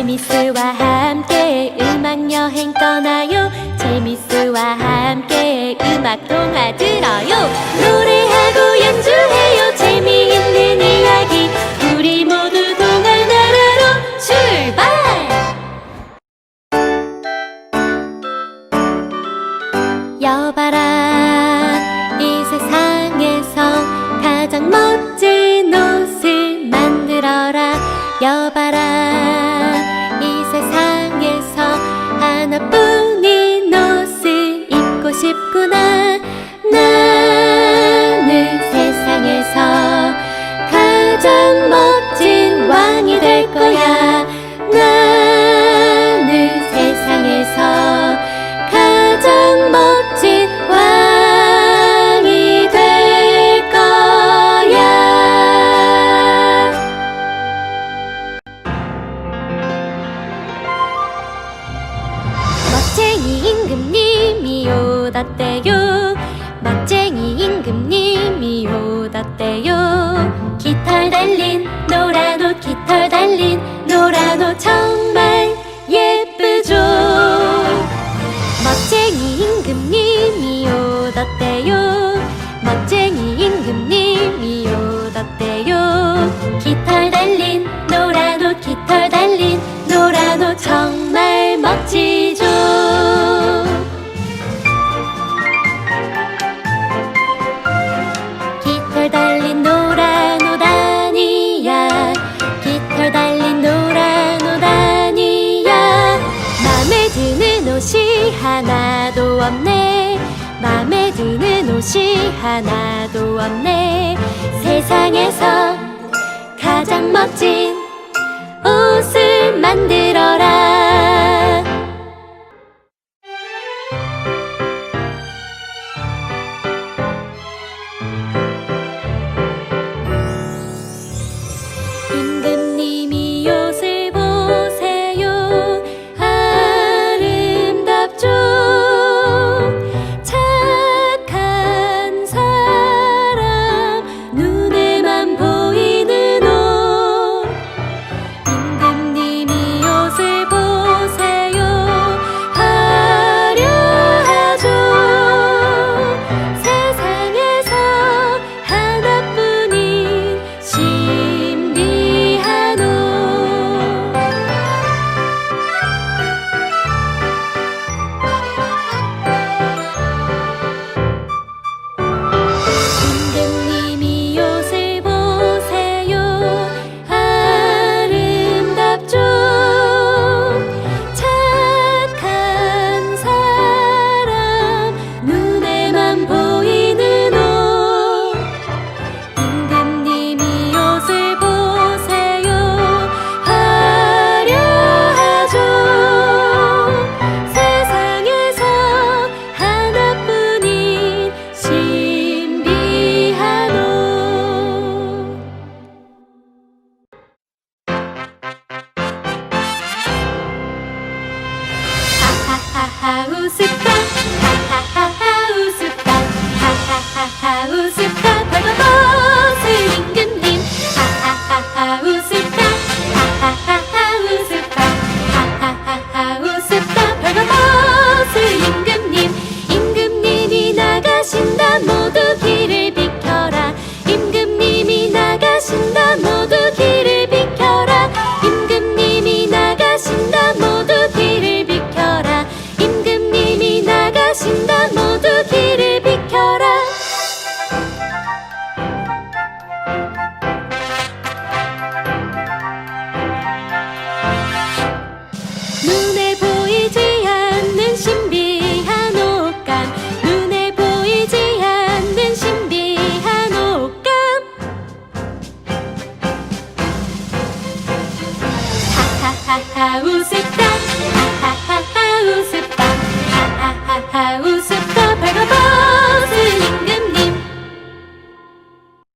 제미스와 함께 음악 여행 떠나요. 제미스와 함께 음악 동화 들어요. 노래하고 연주해요. 재미있는 이야기. 우리 모두 동화 나라로 출발! 여봐라 이 세상에서 가장 멋진 옷을 만들어라. 여봐라 임금님이 오다 때요. 멋쟁이 임금님이 오다 때요. 깃털 달린 노란 옷 깃털 달린 노란 옷 정말 예쁘죠. 멋쟁이 임금님이 오다 때요. 멋쟁이 임금님이 오다 때요. 깃 도시 하나도 없네. 세상에서 가장 멋진 옷을 만들어라. c'est pas.